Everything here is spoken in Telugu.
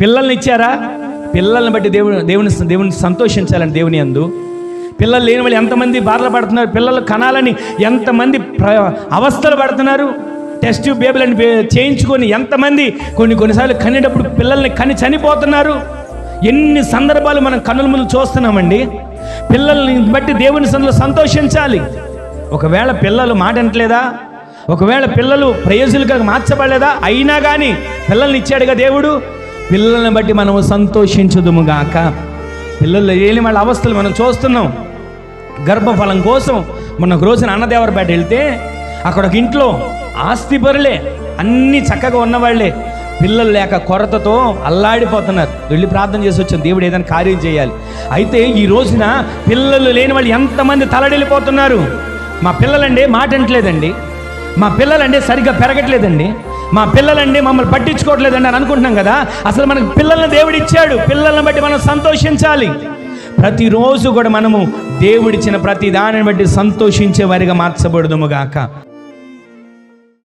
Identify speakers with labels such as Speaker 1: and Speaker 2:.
Speaker 1: పిల్లల్ని ఇచ్చారా? పిల్లల్ని బట్టి దేవుని దేవుని దేవుని సంతోషించాలని దేవుని అందు. పిల్లలు లేని వాళ్ళు ఎంతమంది బాధలు పడుతున్నారు? పిల్లలు కనాలని ఎంతమంది ప్ర అవస్థలు పడుతున్నారు? టెస్ట్ బేబీలని చేయించుకొని ఎంతమంది కొన్ని కొన్నిసార్లు కనేటప్పుడు పిల్లల్ని కని చనిపోతున్నారు? ఎన్ని సందర్భాలు మనం కన్నుల ముందు చూస్తున్నామండి? పిల్లల్ని బట్టి దేవుని సందులో సంతోషించాలి. ఒకవేళ పిల్లలు మాట వినట్లేదా ఒకవేళ పిల్లలు ప్రయోజకులుగా మార్చబడలేదా? అయినా కానీ పిల్లల్ని ఇచ్చాడుగా దేవుడు? పిల్లల్ని బట్టి మనము సంతోషించదుము గాక. పిల్లలు లేని వాళ్ళ అవస్థలు మనం చూస్తున్నాం. గర్భఫలం కోసం మొన్న ఒక రోజున అన్నదేవరపేట వెళ్తే అక్కడ ఒక ఇంట్లో ఆస్తిపరులే అన్నీ చక్కగా ఉన్నవాళ్ళే పిల్లలు లేక కొరతతో అల్లాడిపోతున్నారు. వెళ్ళి ప్రార్థన చేసి వచ్చాను దేవుడు ఏదైనా కార్యం చేయాలి. అయితే ఈ రోజున పిల్లలు లేని వాళ్ళు ఎంతమంది తలడిల్లిపోతున్నారు? మా పిల్లలండి మాట వినట్లేదండి మా పిల్లలండి సరిగ్గా పెరగట్లేదండి. మా పిల్లలండి మమ్మల్ని పట్టించుకోవట్లేదండి అని అనుకుంటున్నాం కదా. అసలు మనకు పిల్లల్ని దేవుడు ఇచ్చాడు. పిల్లల్ని బట్టి మనం సంతోషించాలి. ప్రతిరోజు కూడా మనము దేవుడిచ్చిన ప్రతి దానిని బట్టి సంతోషించే వారిగా మార్చబడదుము గాక.